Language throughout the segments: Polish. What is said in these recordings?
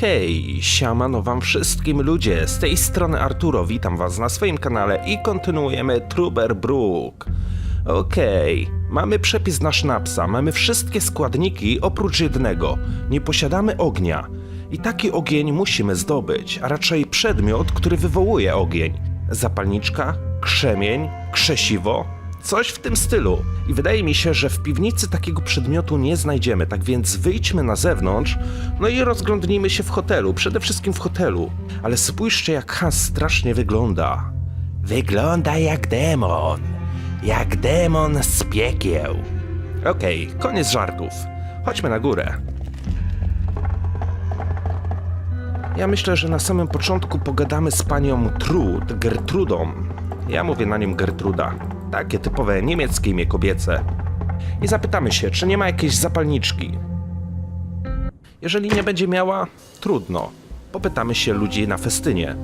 Hej, siamano wam wszystkim ludzie, z tej strony Arturo, witam was na swoim kanale i kontynuujemy Truber Brook. Okej, mamy przepis na sznapsa, mamy wszystkie składniki oprócz jednego. Nie posiadamy ognia. I taki ogień musimy zdobyć, a raczej przedmiot, który wywołuje ogień. Zapalniczka, krzemień, krzesiwo, coś w tym stylu. I wydaje mi się, że w piwnicy takiego przedmiotu nie znajdziemy, tak więc wyjdźmy na zewnątrz, no i rozglądnijmy się w hotelu, przede wszystkim w hotelu. Ale spójrzcie, jak Hans strasznie wygląda. Wygląda jak demon. Jak demon z piekieł. Okej, koniec żartów. Chodźmy na górę. Ja myślę, że na samym początku pogadamy z panią Trud, Gertrudą. Ja mówię na nią Gertruda. Takie typowe niemieckie imię kobiece. I zapytamy się, czy nie ma jakiejś zapalniczki. Jeżeli nie będzie miała, trudno. Popytamy się ludzi na festynie.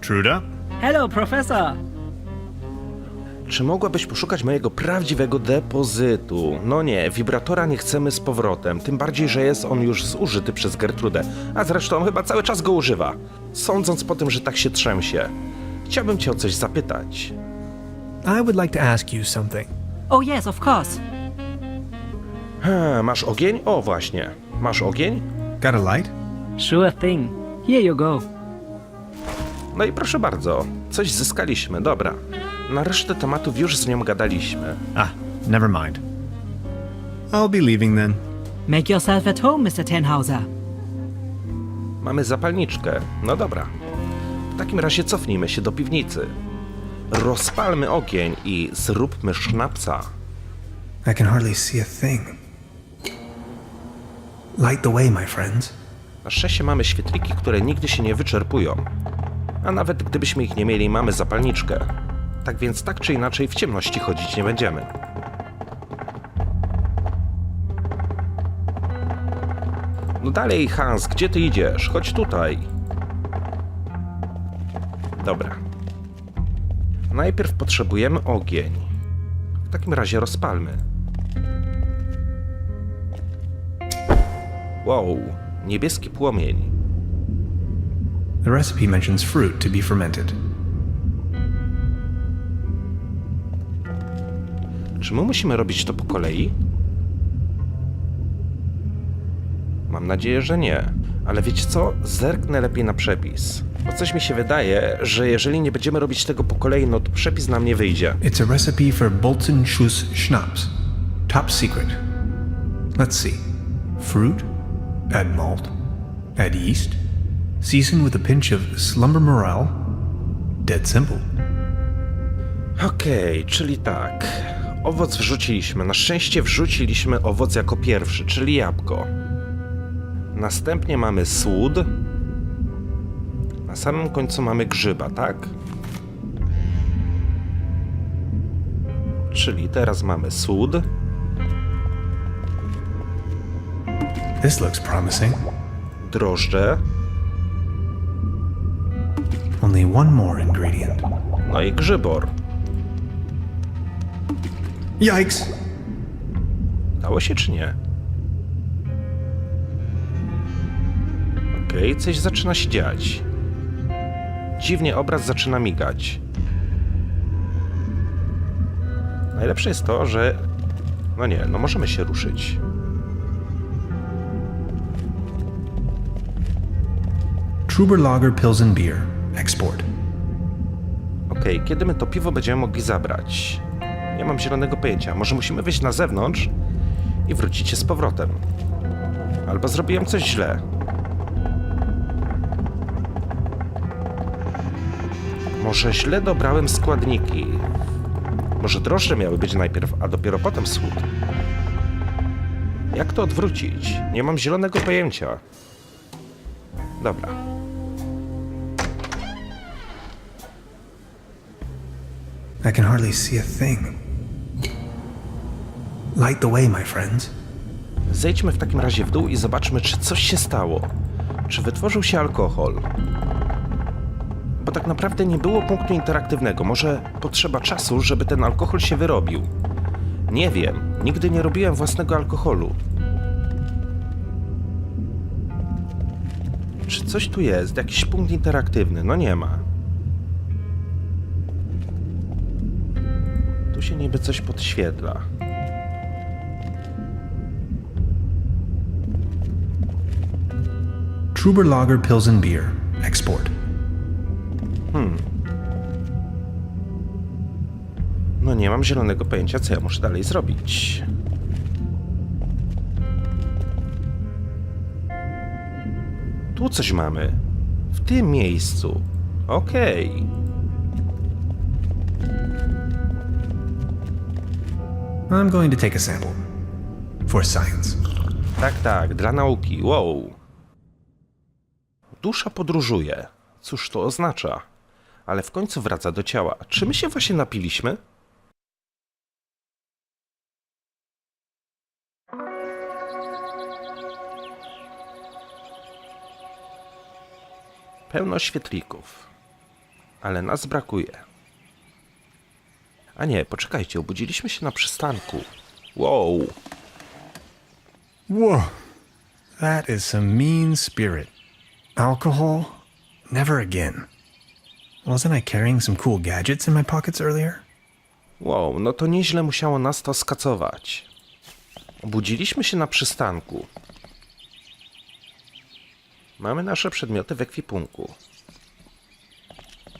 Truda? Hello, Professor. Czy mogłabyś poszukać mojego prawdziwego depozytu? No nie, wibratora nie chcemy z powrotem, tym bardziej, że jest on już zużyty przez Gertrudę, a zresztą chyba cały czas go używa. Sądząc po tym, że tak się trzęsie. Chciałbym cię o coś zapytać. I would like to ask you something. Oh, yes, of course. Hmm, masz ogień? O, właśnie. Masz ogień? Got a light? Sure thing. Here you go. No i proszę bardzo, coś zyskaliśmy, dobra. Na resztę tematów już z nią gadaliśmy. Ah, never mind. I'll be leaving then. Make yourself at home, Mr. Tenhauser. Mamy zapalniczkę. No dobra. W takim razie cofnijmy się do piwnicy. Rozpalmy ogień i zróbmy sznapsa. I can hardly see a thing. Light the way, my friends. Na szczęście mamy świetliki, które nigdy się nie wyczerpują. A nawet gdybyśmy ich nie mieli, mamy zapalniczkę. Tak więc tak czy inaczej w ciemności chodzić nie będziemy. No dalej, Hans, gdzie ty idziesz? Chodź tutaj. Dobra. Najpierw potrzebujemy ogień. W takim razie rozpalmy. Wow, niebieski płomień. The recipe mentions fruit to be fermented. Czy my musimy robić to po kolei? Mam nadzieję, że nie. Ale wiecie co? Zerknę lepiej na przepis. Bo coś mi się wydaje, że jeżeli nie będziemy robić tego po kolei, no to przepis nam nie wyjdzie. It's a recipe for Bolton Schuss Schnapps. Top secret. Let's see. Fruit, add malt, add yeast, season with a pinch of slumber morale. Dead simple. Okej, czyli tak. Owoc wrzuciliśmy. Na szczęście wrzuciliśmy owoc jako pierwszy, czyli jabłko. Następnie mamy słód. Na samym końcu mamy grzyba, tak? Czyli teraz mamy słód, This looks promising. drożdże, Only one more ingredient. no i grzybor. Yikes! Dało się czy nie? Okej, coś zaczyna się dziać. Dziwnie obraz zaczyna migać. Najlepsze jest to, że... No nie, no możemy się ruszyć. Truber Lager Pilsen Beer. Export. Okej, kiedy my to piwo będziemy mogli zabrać? Nie mam zielonego pojęcia. Może musimy wyjść na zewnątrz i wrócić się z powrotem. Albo zrobiłem coś źle. Może źle dobrałem składniki. Może drożdże miały być najpierw, a dopiero potem słód. Jak to odwrócić? Nie mam zielonego pojęcia. Dobra. I can hardly see a thing. Light the way, my friends. Zejdźmy w takim razie w dół i zobaczmy, czy coś się stało. Czy wytworzył się alkohol? Bo tak naprawdę nie było punktu interaktywnego. Może potrzeba czasu, żeby ten alkohol się wyrobił. Nie wiem. Nigdy nie robiłem własnego alkoholu. Czy coś tu jest? Jakiś punkt interaktywny? No nie ma. Tu się niby coś podświetla. Truber Lager Pilsen Beer. Export. Mam zielonego pojęcia, co ja muszę dalej zrobić. Tu coś mamy. W tym miejscu. Okej. I'm going to take a sample. For science. Tak, tak, dla nauki. Wow. Dusza podróżuje. Cóż to oznacza? Ale w końcu wraca do ciała. Czy my się właśnie napiliśmy? Pełno świetlików. Ale nas brakuje. A nie, poczekajcie, obudziliśmy się na przystanku. Wow. Whoa. That is some mean spirit. Alcohol? Never again. Wasn't I carrying some cool gadgets in my pockets earlier? Wow, no to nieźle musiało nas to skacować. Obudziliśmy się na przystanku. Mamy nasze przedmioty w ekwipunku.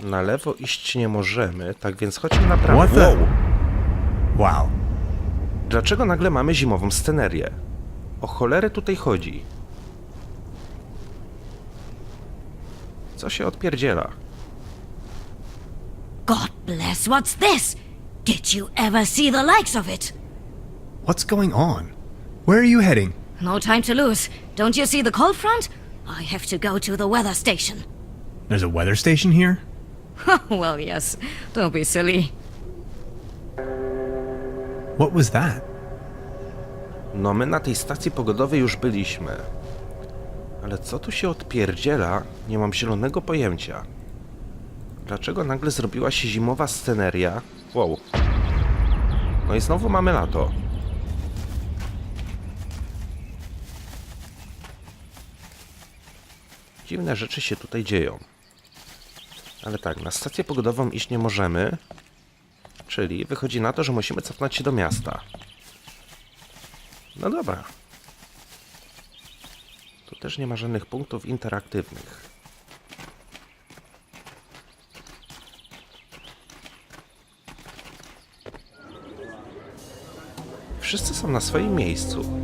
Na lewo iść nie możemy, tak więc chodźmy na prawo. What the- Wow, Wow. dlaczego nagle mamy zimową scenerię? O cholerę tutaj chodzi. Co się odpierdziela? God bless, what's this? Did you ever see the likes of it? What's going on? Where are you heading? No time to lose. Don't you see the cold front? I have to go to the weather station. There's a weather station here? well, yes. Don't be silly. What was that? No my na tej stacji pogodowej już byliśmy. Ale co tu się odpierdziela, nie mam zielonego pojęcia. Dlaczego nagle zrobiła się zimowa sceneria? Wow. No i znowu mamy lato. Dziwne rzeczy się tutaj dzieją. Ale tak, na stację pogodową iść nie możemy. Czyli wychodzi na to, że musimy cofnąć się do miasta. No dobra. Tu też nie ma żadnych punktów interaktywnych. Wszyscy są na swoim miejscu.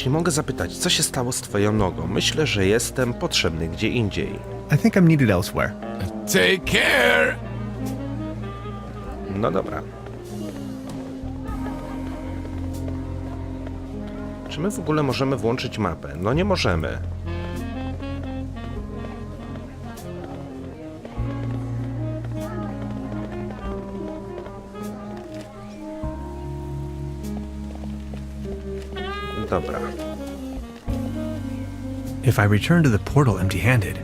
Jeśli mogę zapytać, co się stało z twoją nogą? Myślę, że jestem potrzebny gdzie indziej. I think I'm needed elsewhere. Take care! No dobra. Czy my w ogóle możemy włączyć mapę? No nie możemy. Dobra. If I return to the portal empty handed,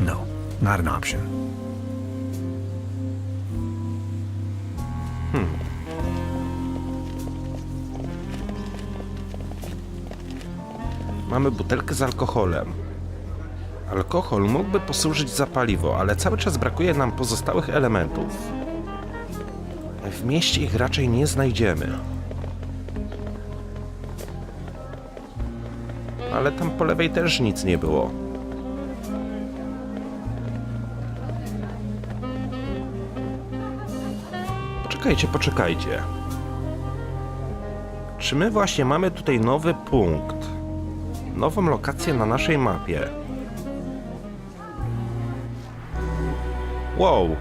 no, not an option. Mamy butelkę z alkoholem. Alkohol mógłby posłużyć za paliwo, ale cały czas brakuje nam pozostałych elementów. W mieście ich raczej nie znajdziemy. Ale tam po lewej też nic nie było. Poczekajcie, poczekajcie. Czy my właśnie mamy tutaj nowy punkt? Nową lokację na naszej mapie. Wow,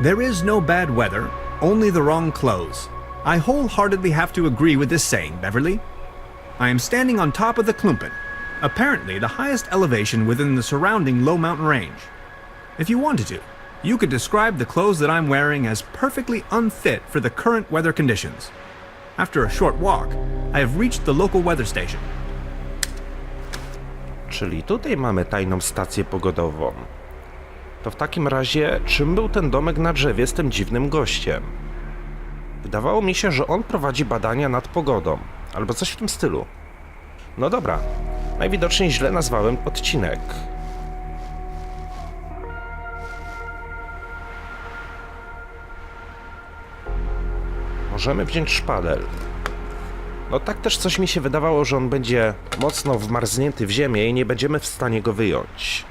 There is no bad weather, only the wrong clothes. I wholeheartedly have to agree with this saying, Beverly. I am standing on top of the Klumpen, apparently the highest elevation within the surrounding low mountain range. If you wanted to, you could describe the clothes that I'm wearing as perfectly unfit for the current weather conditions. After a short walk, I have reached the local weather station. czyli tutaj mamy tajną stację pogodową. To w takim razie, czym był ten domek na drzewie z tym dziwnym gościem? Wydawało mi się, że on prowadzi badania nad pogodą, albo coś w tym stylu. No dobra, najwidoczniej źle nazwałem odcinek. Możemy wziąć szpadel. No tak też coś mi się wydawało, że on będzie mocno wmarznięty w ziemię i nie będziemy w stanie go wyjąć.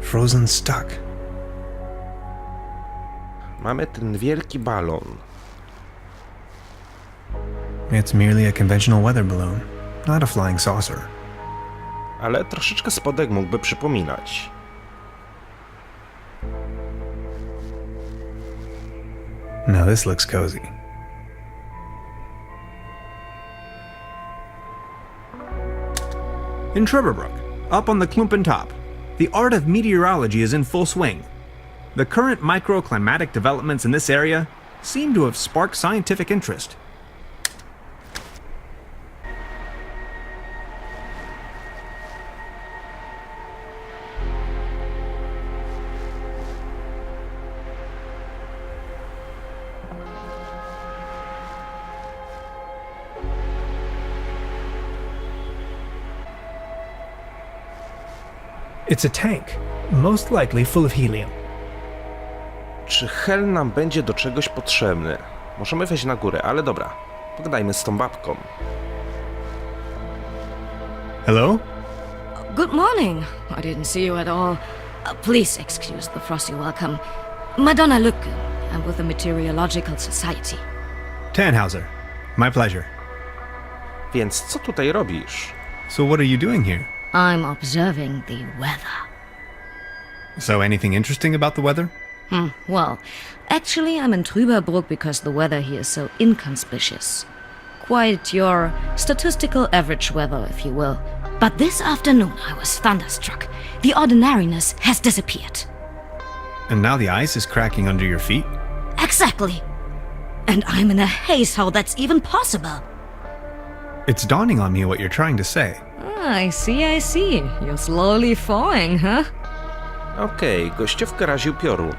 Frozen stuck. Mamy ten wielki balon. It's merely a conventional weather balloon, not a flying saucer. ale troszeczkę spodek mógłby przypominać. Now this looks cozy. In Trevor up on the Klumpen top, the art of meteorology is in full swing. The current microclimatic developments in this area seem to have sparked scientific interest. It's a tank, most likely full of helium. Czy hel nam będzie do czegoś potrzebny? Możemy wejść na górę, ale dobra. Pogadajmy z tą babką. Hello? Good morning. I didn't see you at all. Uh, please excuse the frosty welcome. Madonna Luke, I'm with the Meteorological Society. Tannhauser. My pleasure. Więc co tutaj robisz? So, what are you doing here? I'm observing the weather. So, anything interesting about the weather? Hmm, well, actually, I'm in Trüberbrook because the weather here is so inconspicuous. Quite your statistical average weather, if you will. But this afternoon, I was thunderstruck. The ordinariness has disappeared. And now the ice is cracking under your feet? Exactly. And I'm in a haze how that's even possible. It's dawning on me what you're trying to say. Ah, I see, I see. You're slowly falling, huh? Okej, gościówkę raził piorun.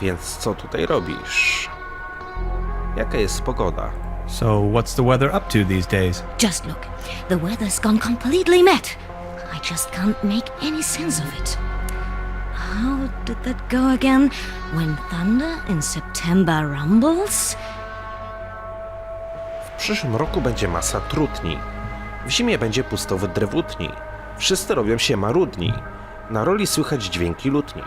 Więc co tutaj robisz? Jaka jest pogoda? So, what's the weather up to these days? Just look. The weather's gone completely mad. I just can't make any sense of it. How did that go again? When thunder in September rumbles? W przyszłym roku będzie masa trutni. W zimie będzie pusto w drewutni. Wszyscy robią się marudni. Na roli słychać dźwięki lutni.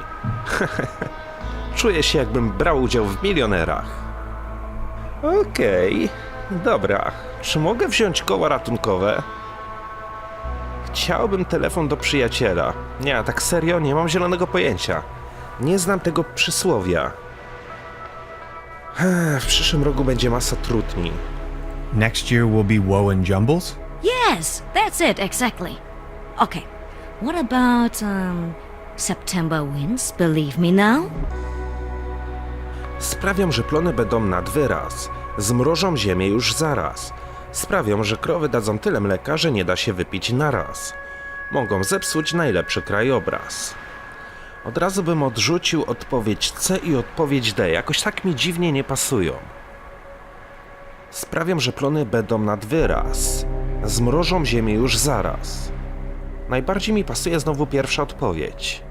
Czuję się jakbym brał udział w milionerach. Okej, dobra. Czy mogę wziąć koła ratunkowe? Chciałbym telefon do przyjaciela. Nie, tak serio, nie mam zielonego pojęcia. Nie znam tego przysłowia. W przyszłym roku będzie masa trutni. Next year will be woe and jumbles? Yes, that's it, exactly. Okay, what about, um, September winds, believe me now? Sprawią, że plony będą nad wyraz. Zmrożą ziemię już zaraz. Sprawią, że krowy dadzą tyle mleka, że nie da się wypić naraz. Mogą zepsuć najlepszy krajobraz. Od razu bym odrzucił odpowiedź C i odpowiedź D. Jakoś tak mi dziwnie nie pasują. Sprawią, że plony będą nad wyraz. Zmrożą ziemię już zaraz. Najbardziej mi pasuje znowu pierwsza odpowiedź.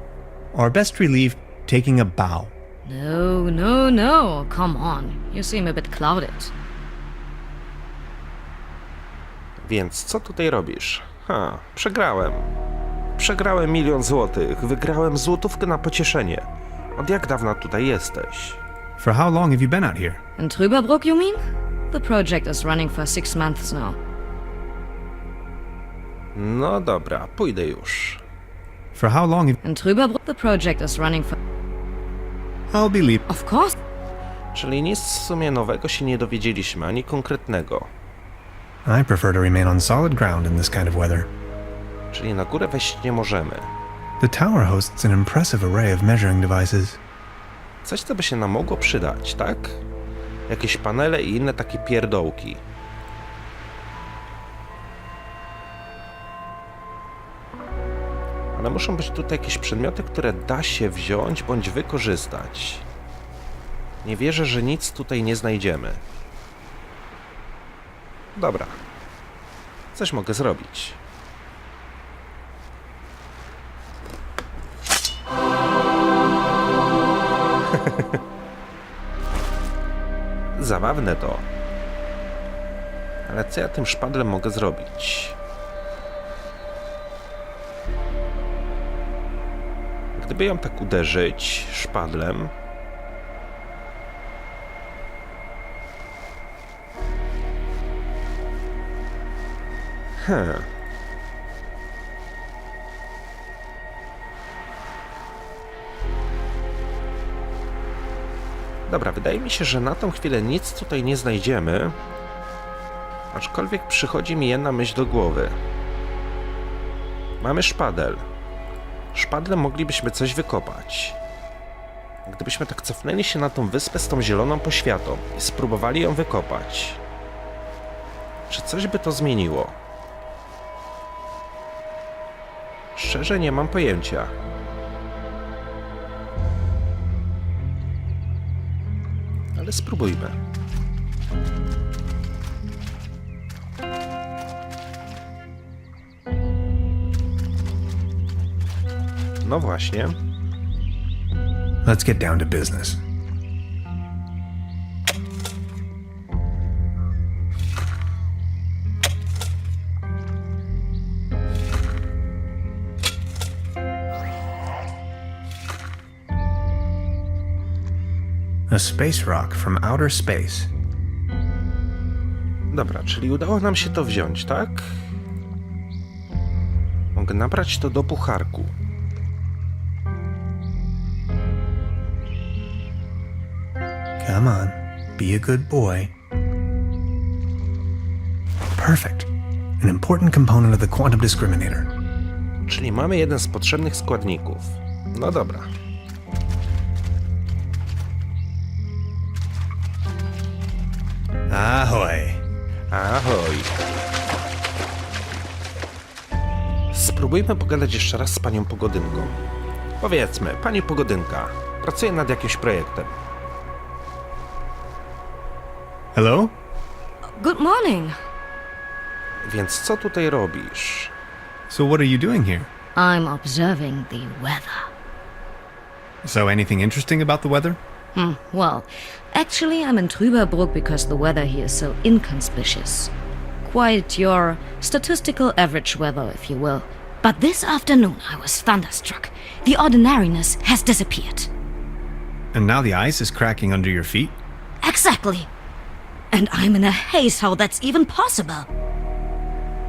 Or best relieved, taking a bow. No, no, no, come on. You seem a bit clouded. Więc co tutaj robisz? Ha, przegrałem. Przegrałem milion złotych, wygrałem złotówkę na pocieszenie. Od jak dawna tutaj jesteś? For how long have you been out here? In Trüberbrook, you mean? The project is running for six months now. No dobra, pójdę już. For how long have In Trüberbrook, the project is running for. I'll be leap. Of course. Czyli nic w sumie nowego się nie dowiedzieliśmy, ani konkretnego. I prefer to remain on solid ground in this kind of weather. Czyli na górę wejść nie możemy. The tower hosts an impressive array of measuring devices. Coś, co by się nam mogło przydać, tak? Jakieś panele i inne takie pierdołki. Ale muszą być tutaj jakieś przedmioty, które da się wziąć bądź wykorzystać. Nie wierzę, że nic tutaj nie znajdziemy. Dobra. Coś mogę zrobić. Zabawne to. Ale co ja tym szpadlem mogę zrobić? Gdyby ją tak uderzyć szpadlem. Hmm. Dobra, wydaje mi się, że na tą chwilę nic tutaj nie znajdziemy. Aczkolwiek przychodzi mi jedna myśl do głowy. Mamy szpadel. Szpadlem moglibyśmy coś wykopać. Gdybyśmy tak cofnęli się na tą wyspę z tą zieloną poświatą i spróbowali ją wykopać. Czy coś by to zmieniło? Szczerze nie mam pojęcia. Ale spróbujmy. No właśnie. Let's get down to business. A space rock from outer space. Dobra, czyli udało nam się to wziąć, tak? Mogę nabrać to do pucharku. Come on, be a good boy. Perfect. An important component of the quantum discriminator. Czyli mamy jeden z potrzebnych składników. No dobra. Ahoy. Ahoj. Spróbujmy pogadać jeszcze raz z panią Pogodynką. Powiedzmy, pani Pogodynka, pracuje nad jakimś projektem. Hello? Good morning. Więc co tutaj robisz? So, what are you doing here? I'm observing the weather. So, anything interesting about the weather? Hmm, well, actually, I'm in Trüberbrook because the weather here is so inconspicuous. Quite your statistical average weather, if you will. But this afternoon, I was thunderstruck. The ordinariness has disappeared. And now the ice is cracking under your feet? Exactly. And I'm in a haze how that's even possible.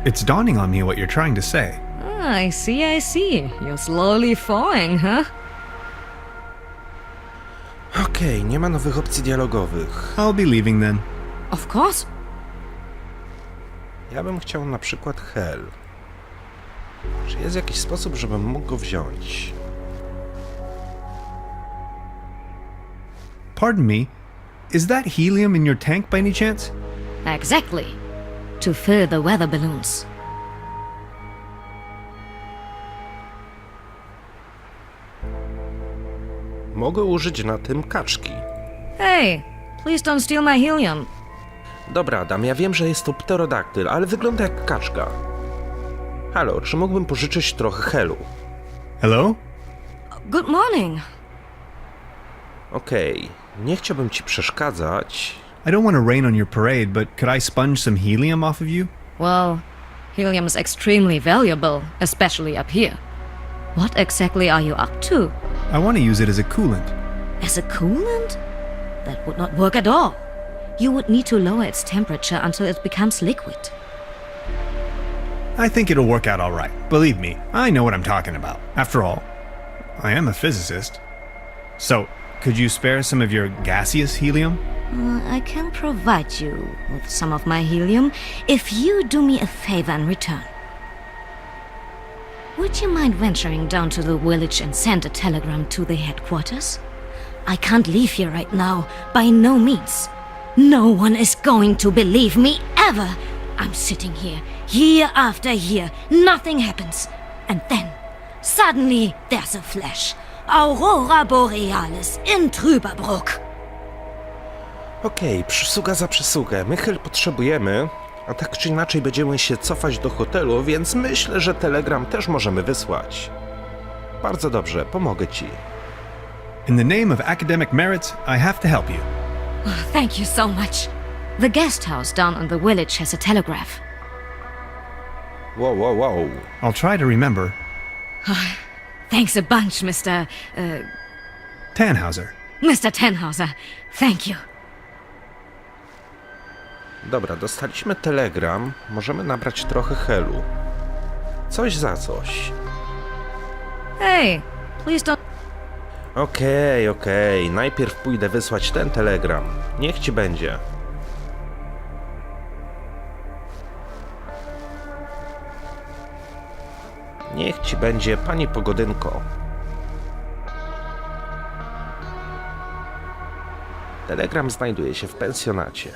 It's dawning on me what you're trying to say. Ah, I see, I see. You're slowly falling, huh? Okej, nie ma nowych opcji dialogowych. I'll be leaving then. Of course. Ja bym chciał na przykład hel. Czy jest jakiś sposób, żebym mógł go wziąć? Pardon me, is that helium in your tank by any chance? Exactly. To fill the weather balloons. Mogę użyć na tym kaczki. Hey, please don't steal my helium. Dobra, Adam, ja wiem, że jest to pterodaktyl, ale wygląda jak kaczka. Halo, czy mógłbym pożyczyć trochę helu? Hello? Good morning. Okej, nie chciałbym ci przeszkadzać. I don't want to rain on your parade, but could I sponge some helium off of you? Well, helium is extremely valuable, especially up here. What exactly are you up to? I want to use it as a coolant. As a coolant? That would not work at all. You would need to lower its temperature until it becomes liquid. I think it'll work out all right. Believe me, I know what I'm talking about. After all, I am a physicist. So, could you spare some of your gaseous helium? Uh, I can provide you with some of my helium if you do me a favor in return. Would you mind venturing down to the village and send a telegram to the headquarters? I can't leave here right now, by no means. No one is going to believe me ever. I'm sitting here, year after year, nothing happens. And then, suddenly, there's a flash. Aurora Borealis in Trüberbrook. Okej, przysługa za przysługę. My chyl potrzebujemy, a tak czy inaczej będziemy się cofać do hotelu, więc myślę, że telegram też możemy wysłać. Bardzo dobrze, pomogę ci. In the name of academic merit, I have to help you. Thank you so much. The guest house down on the village has a telegraph. Wow, wow, wow. I'll try to remember. Thanks a bunch, Mr. Uh, Tannhauser. Mr. Tenhauser. Thank you. Dobra, dostaliśmy telegram. Możemy nabrać trochę helu. Coś za coś. Hey, please don't. Okej, okej. Najpierw pójdę wysłać ten telegram. Niech ci będzie. Niech ci będzie, pani Pogodynko. Telegram znajduje się w pensjonacie.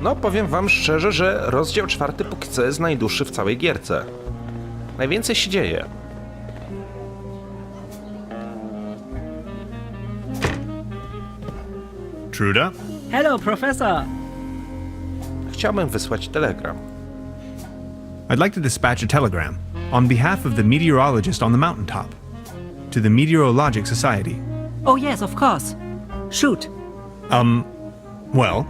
No, powiem wam szczerze, że rozdział czwarty póki co jest najdłuższy w całej gierce. Najwięcej się dzieje. Truda? Hello, Professor. Chciałbym wysłać telegram. I'd like to dispatch a telegram on behalf of the meteorologist on the mountaintop to the Meteorologic Society. Oh, yes, of course. Shoot. Um, well,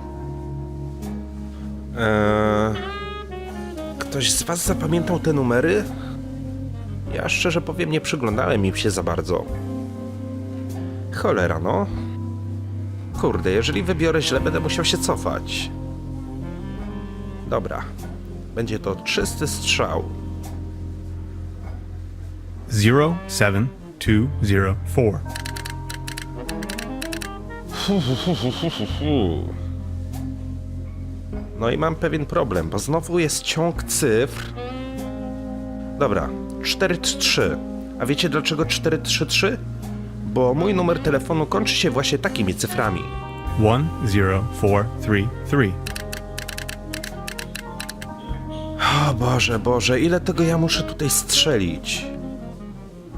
Eee, ktoś z was zapamiętał te numery? Ja szczerze powiem, nie przyglądałem im się za bardzo. Cholera, no. Kurde, jeżeli wybiorę źle, będę musiał się cofać. Dobra. Będzie to czysty strzał. 07204. No i mam pewien problem, bo znowu jest ciąg cyfr. Dobra, 433. A wiecie dlaczego 433? Bo mój numer telefonu kończy się właśnie takimi cyframi. 10433. O Boże, Boże, ile tego ja muszę tutaj strzelić?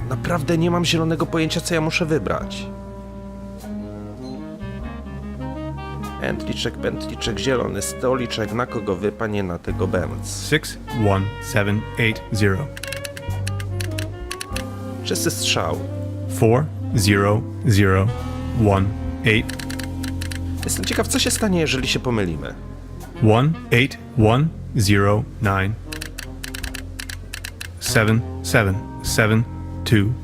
Naprawdę nie mam zielonego pojęcia, co ja muszę wybrać. Pętliczek, pętliczek, zielony stoliczek, na kogo wypanie na tego bęc. 61780. Czysty strzał. 40018. Jestem ciekaw, co się stanie, jeżeli się pomylimy. 18109 77720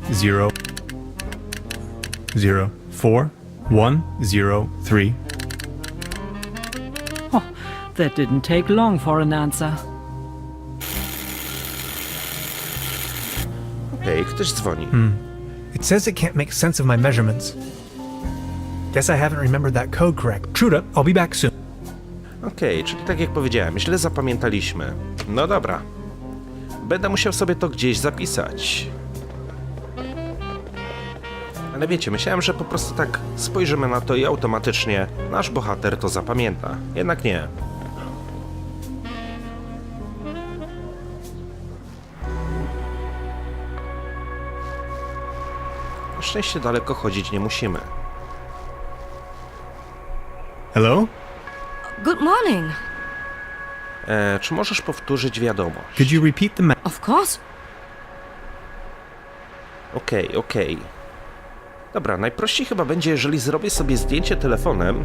04103 Oh, that didn't take long for an answer. Okej, ktoś dzwoni. It says it can't make sense of my measurements. Guess I haven't remembered that code correct. Truda, I'll be back soon. Okej, czyli tak jak powiedziałem, źle zapamiętaliśmy. No dobra. Będę musiał sobie to gdzieś zapisać. Ale wiecie, myślałem, że po prostu tak spojrzymy na to i automatycznie nasz bohater to zapamięta. Jednak nie. Na szczęście daleko chodzić nie musimy. Hello? E, czy możesz powtórzyć wiadomość? Could you repeat the ma- Of course. Okej, okej. Dobra, najprościej chyba będzie, jeżeli zrobię sobie zdjęcie telefonem.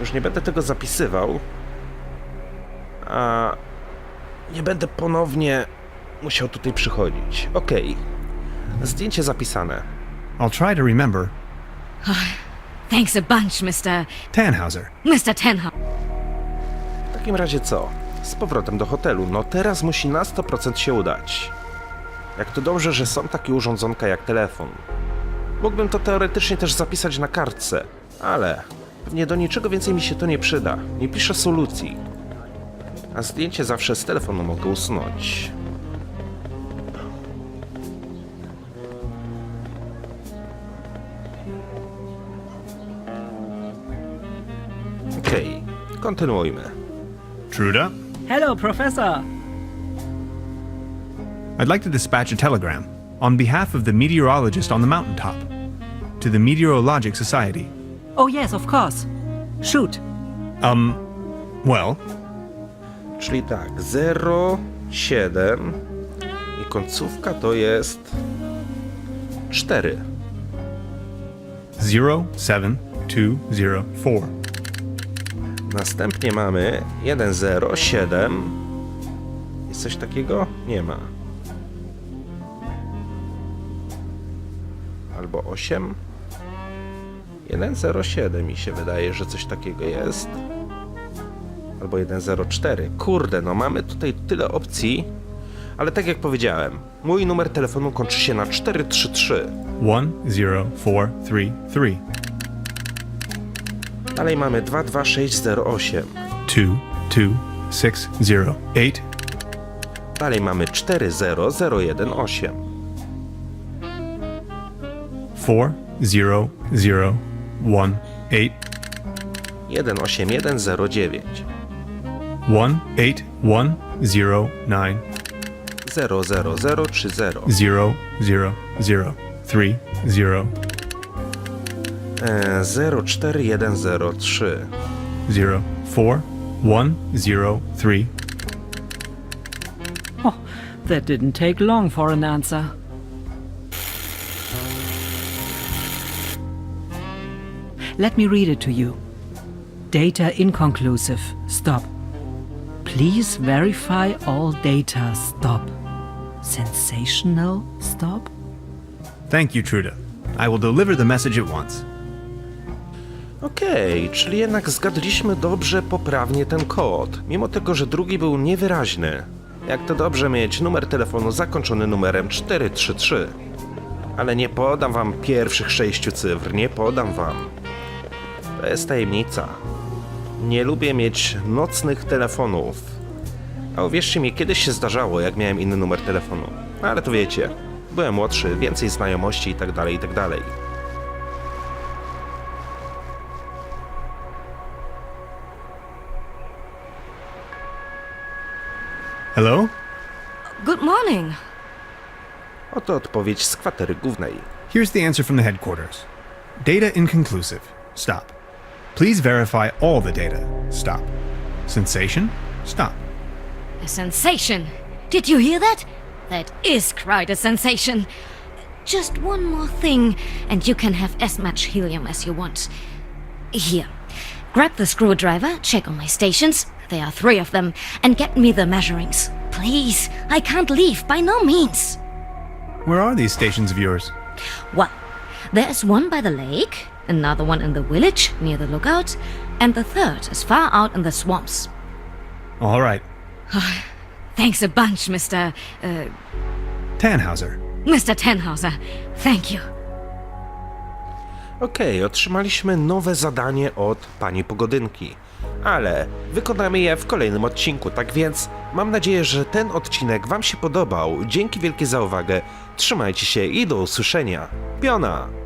Już nie będę tego zapisywał. A nie będę ponownie musiał tutaj przychodzić. Okej. Zdjęcie zapisane. I'll try to remember. Thanks a bunch, Mr. Tannhauser. Mr. Tenhauser. Takim razie co? Z powrotem do hotelu. No teraz musi na 100% się udać. Jak to dobrze, że są takie urządzonka jak telefon. Mógłbym to teoretycznie też zapisać na kartce, ale pewnie do niczego więcej mi się to nie przyda. Nie piszę solucji. A zdjęcie zawsze z telefonu mogę usunąć. Okej, kontynuujmy. Truda? Hello, Professor. I'd like to dispatch a telegram On behalf of the meteorologist on the mountaintop. To the Meteorologic Society. Oh, yes, of course. Shoot. Um, well, Czyli tak, 0, 7 i końcówka to jest 4. 07204. Następnie mamy 1, 0, 7. Jest coś takiego? Nie ma. Albo 8. 1, 0, 7 mi się wydaje, że coś takiego jest. Albo 1, 0, 4. Kurde, no mamy tutaj tyle opcji. Ale tak jak powiedziałem, mój numer telefonu kończy się na 433. 10433. Dalej mamy 22608. 22608. Dalej mamy 40018. 40018. 18109. 18109. 00030. 00030. E, 04103. 04103. Oh, that didn't take long for an answer. Let me read it to you. Data inconclusive. Stop. Please verify all data. Stop. Sensational. Stop. Thank you, Truda. I will deliver the message at once. Okej, czyli jednak zgadliśmy dobrze, poprawnie ten kod, mimo tego, że drugi był niewyraźny. Jak to dobrze mieć numer telefonu zakończony numerem 433. Ale nie podam wam pierwszych sześciu cyfr, nie podam wam. To jest tajemnica. Nie lubię mieć nocnych telefonów. A uwierzcie mi, kiedyś się zdarzało, jak miałem inny numer telefonu. Ale to wiecie, byłem młodszy, więcej znajomości i tak Hello? Good morning. Oto odpowiedź z kwatery głównej. Here's the answer from the headquarters Data inconclusive. Stop. Please verify all the data. Stop. Sensation? Stop. A sensation. Did you hear that? That is quite a sensation. Just one more thing, and you can have as much helium as you want. Here. Grab the screwdriver, check on my stations, there are three of them, and get me the measurings. Please, I can't leave, by no means. Where are these stations of yours? Well, there's one by the lake, another one in the village near the lookout, and the third is far out in the swamps. All right. Thanks a bunch, Mr. Uh, Tannhauser. Mr. Tenhauser. Thank you. Okej, otrzymaliśmy nowe zadanie od pani Pogodynki, ale wykonamy je w kolejnym odcinku, tak więc mam nadzieję, że ten odcinek Wam się podobał. Dzięki wielkie za uwagę, trzymajcie się i do usłyszenia. Piona!